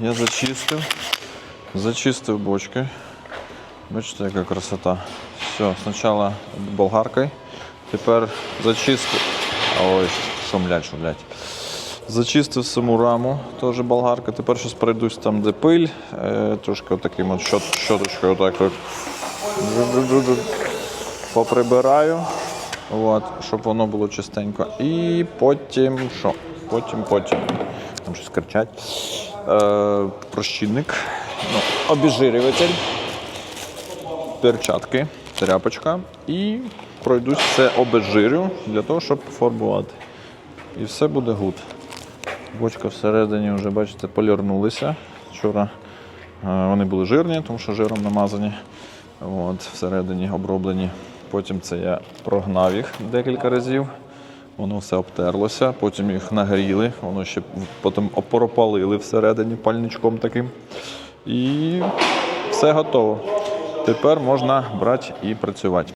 Я зачистив. Зачистив бочки. Бачите, яка красота. Все, спочатку болгаркою. Тепер зачистив. Ой, шумлять, шумлять. Зачистив саму раму, теж болгарка. Тепер щось пройдусь там, де пиль. Е, трошки отаким от щоточкою отак от. Поприбираю. От, щоб воно було чистенько. І потім що? Потім, потім. Там щось кричать. Е, ну, обезжирюватель, перчатки, тряпочка і пройдусь все обезжирю для того, щоб пофарбувати. І все буде гуд. Бочка всередині вже, бачите, полірнулися. Вчора е, вони були жирні, тому що жиром намазані. От, всередині оброблені. Потім це я прогнав їх декілька разів. Воно все обтерлося, потім їх нагріли, воно ще потім опоропалили всередині пальничком таким. І все готово. Тепер можна брати і працювати.